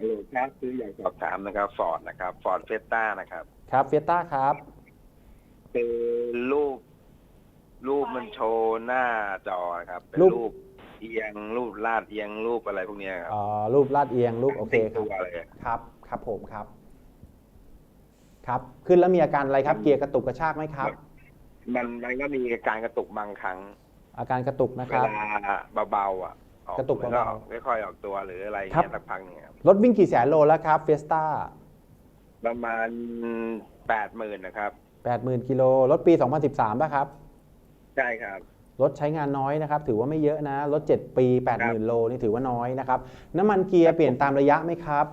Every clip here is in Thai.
ฮัลโหลครับคืออยากสอบถามนะครับฟอร์ดนะครับฟอร์ดเฟสต้านะครับ ครับเฟียต้าครับคือรูป รูปมันโชว์หน้าจอครับเป็นรูป รูปเอียงรูปลาดเอียงรูปอะไรพวกเนี้ยครับเอ่อรูปลาดเอียง รูปโอเคครัตับวเลยครับ ครับผมครับ ครับ ขึ้นแล้วมีอาการอะไรครับ เกียร์กระตุกกระชากไหมครับ มันมันก็มีการกระตุกบางครั้งอาการกระตุกนะเวครับ ลาเบาๆอะ ออกกระตุกมันเบาไม่ค่อยออกตัวหรืออะไรครับเงี้ยสักพักหนึงครับรถวิ่งกี่แสนโลแล้วครับเฟียสต้าประมาณแปดหมื่นนะครับ80,000กิโลรถปี 2013ป่ะครับ ใช่ครับ รถใช้งานน้อยนะครับ ถือว่าไม่เยอะนะ รถ 7 ปีครับ80,000 โลนี่ถือว่าน้อยนะครับ น้ำมันเกียร์เปลี่ยนตามระยะไหมครับ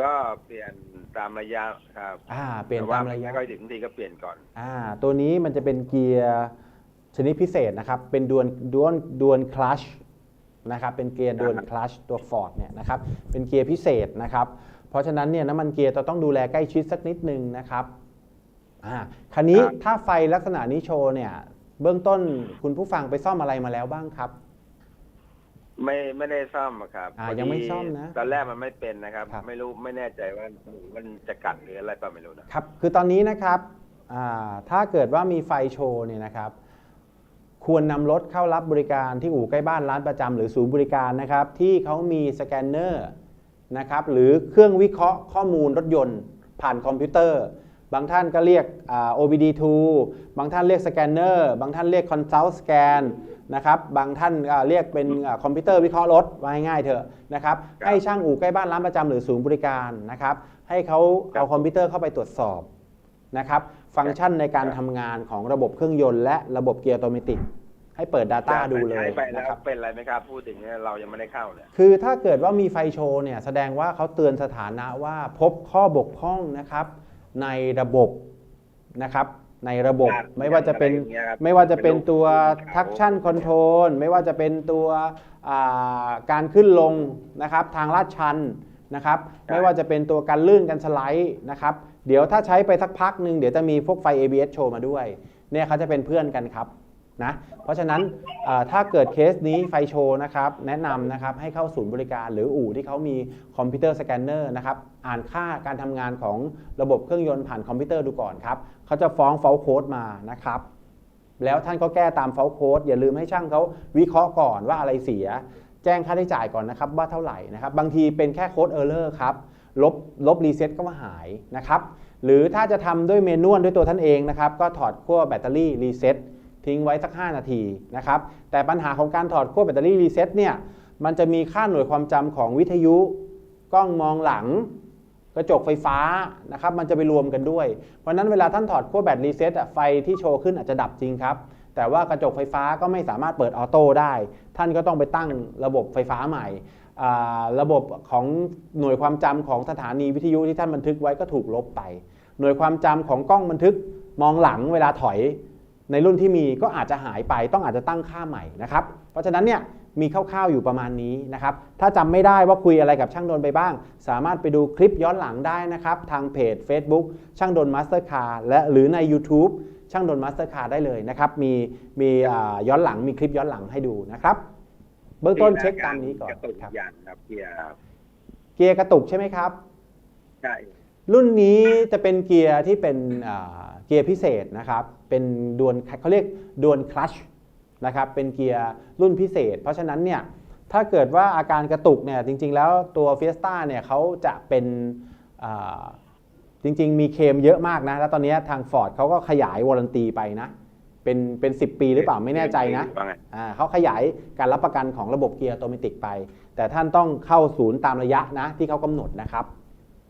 ก็เปลี่ยนตามระยะครับอ่า เปลี่ยนแต่ตาว่ามระยะไม่ค่อยถึงทีก็เปลี่ยนก่อน อ่า ตัวนี้มันจะเป็นเกียร์ชนิดพิเศษนะครับ เป็นดวลดวลดวลคลัช นะครับเป็นเกียร์ดวลคลัชตัว Ford เนี่ยนะครับเป็นเกียร์พิเศษนะครับเพราะฉะนั้นเนี่ยน้ำมันเกียร์เราต้องดูแลใกล้ชิดสักนิดนึงนะครับอ่าคันนี้ครับถ้าไฟลักษณะนี้โชว์เนี่ย เบื้องต้นคุณผู้ฟังไปซ่อมอะไรมาแล้วบ้างครับ ไม่ไม่ได้ซ่อมอะครับอ่าพดียังไม่ซ่อมนะตอนแรกมันไม่เป็นนะครับครับไม่รู้ไม่แน่ใจว่ามันจะกัดหรืออะไรเปล่าไม่รู้นะครับ คือตอนนี้นะครับอ่าถ้าเกิดว่ามีไฟโชว์เนี่ยนะครับ ควรนำรถเข้ารับบริการที่อู่ใกล้บ้านร้านประจำหรือศูนย์บริการนะครับ ที่เขามีสแกนเนอร์นะครับหรือเครื่องวิเคราะห์ข้อมูลรถยนต์ ผ่านคอมพิวเตอร์ บางท่านก็เรียก OBD2 บางท่านเรียกสแกนเนอร์บางท่านเรียก Consult Scan นะครับบางท่านเรียกเป็นคอมพิวเตอร์วิเคราะห์รถว่าง่ายๆเถอะนะครับให้ช่างอู่ใกล้บ้านร้านประจำหรือศูนย์บริการนะครับให้เขาเอาคอมพิวเตอร์เข้าไปตรวจสอบ นะครับฟังก์ชันในการทำงานของระบบเครื่องยนต์และระบบเกียร์ออโตเมติกให้เปิด Data ดูเลยใช้ไปแล้นะวครับ เป็นอะไรไหมครับพูดถึงเนี่ยเรายังไม่ได้เข้าเนี่ยคือถ้าเกิดว่ามีไฟโชว์เนี่ยแสดงว่าเขาเตือนสถานะว่าพบข้อบกพร่องนะครับ ในระบบนะครับ ในระบบครับไม่ว่าจะเป็นอย่างเงี้ยครับไม่ว่าจะเป็นเป็นรูปตัวขาว traction control ไม่ว่าจะเป็นตัวอ่าการขึ้นลงนะครับ ทางลาดชัน นะครับไม่ว่าจะเป็นตัวการลื่นการสไลด์นะครับเดี๋ยวถ้าใช้ไปสักพักหนึ่งเดี๋ยวจะมีพวกไฟ ABS โชว์มาด้วยเนี่ยเขาจะเป็นเพื่อนกันครับนะเพราะฉะนั้นเอ่อถ้าเกิดเคสนี้ไฟโชว์นะครับแนะนำนะครับให้เข้าศูนย์บริการหรืออู่ที่เขามีคอมพิวเตอร์สแกนเนอร์นะครับอ่านค่าการทำงานของระบบเครื่องยนต์ผ่านคอมพิวเตอร์ดูก่อนครับเขาจะฟ้องเฟลโค้ดมานะครับแล้วท่านก็แก้ตามเฟลโค้ดอย่าลืมให้ช่างเขาวิเคราะห์ก่อนว่าอะไรเสีย แจ้งค่าใช้จ่ายก่อนนะครับว่าเท่าไหร่นะครับบางทีเป็นแค่โค้ดเออร์เลอร์ครับลบลบรีเซ็ตก็มาหายนะครับหรือถ้าจะทำด้วยเมนวลด้วยตัวท่านเองนะครับก็ถอดขั้วแบตเตอรี่รีเซ็ตทิ้งไว้สัก 5 นาทีนะครับแต่ปัญหาของการถอดขั้วแบตเตอรี่รีเซ็ตเนี่ยมันจะมีค่าหน่วยความจำของวิทยุ กล้องมองหลัง กระจกไฟฟ้านะครับมันจะไปรวมกันด้วย เพราะฉะนั้นเวลาท่านถอดขั้วแบตรีเซ็ตอะไฟที่โชว์ขึ้นอาจจะดับจริงครับ แต่ว่ากระจกไฟฟ้าก็ไม่สามารถเปิดออโต้ได้ ท่านก็ต้องไปตั้งระบบไฟฟ้าใหม่ระบบของหน่วยความจำของสถานีวิทยุที่ท่านบันทึกไว้ก็ถูกลบไป หน่วยความจำของกล้องบันทึกมองหลังเวลาถอย ในรุ่นที่มีก็อาจจะหายไปต้องอาจจะตั้งค่าใหม่นะครับ เพราะฉะนั้นเนี่ย มีคร่าวๆอยู่ประมาณนี้นะครับ ถ้าจำไม่ได้ว่าคุยอะไรกับช่างดนไปบ้าง สามารถไปดูคลิปย้อนหลังได้นะครับ ทางเพจ Facebook ช่างดนมาสเตอร์คาร์และหรือใน YouTube ช่างดนมาสเตอร์คาร์ได้เลยนะครับ มีมีอ่าย้อนหลังมีคลิปย้อนหลังให้ดูนะครับ เบื้องต้นเช็คตามนี้ก่อนกระตุกครับยันครับเกียร์ครับเกียร์กระตุกใช่ไหมครับใช่รุ่นนี้จะเป็นเกียร์ที่เป็นอ่าเกียร์พิเศษนะครับ เป็นดวลเขาเรียกดวลคลัช นะครับเป็นเกียร์รุ่นพิเศษ เพราะฉะนั้นเนี่ยถ้าเกิดว่าอาการกระตุกเนี่ยจริง ๆ แล้วตัว Fiesta เนี่ยเขาจะเป็นอ่าจริง ๆ มีเคลมเยอะมากนะ แล้วตอนนี้ทาง Ford เขาก็ขยายวารันตีไปนะ เป็นเป็น 10 ปีหรือเปล่าไม่แน่ใจนะว่าไงอ่าเขาขยายการรับประกันของระบบเกียร์ออโตเมติกไป แต่ท่านต้องเข้าศูนย์ตามระยะนะที่เขากำหนดนะครับ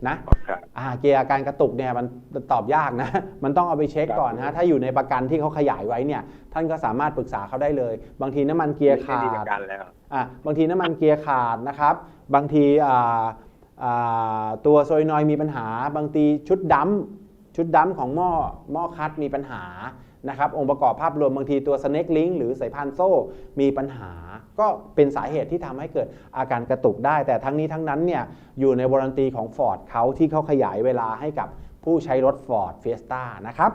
นะครับอ่าเกียร์อาการกระตุกเนี่ยมันตอบยากนะ มันต้องเอาไปเช็คก่อนครันะบถ้าอยู่ในประกันที่เขาขยายไว้เนี่ยท่านก็สามารถปรึกษาเขาได้เลย บางทีน้ำมันเกียร์ขาไม่มีปดระกันแล้วอ่าบางทีน้ำมันเกียร์ขาดนะครับ บางทีอ่าอ่าตัวโซลินอยด์มีปัญหา บางทีชุดดัมป์ชุดดัมป์ของหม้อหม้อคัดมีปัญหา นะครับองค์ประกอบภาพรวมบางทีตัวสเน็กลิงหรือสายพานโซ่มีปัญหา ก็เป็นสาเหตุที่ทำให้เกิดอาการกระตุกได้ แต่ทั้งนี้ทั้งนั้นเนี่ยอยู่ในวารันตีของ Ford เขาที่เขาขยายเวลาให้กับผู้ใช้รถ Ford Fiesta นะครับ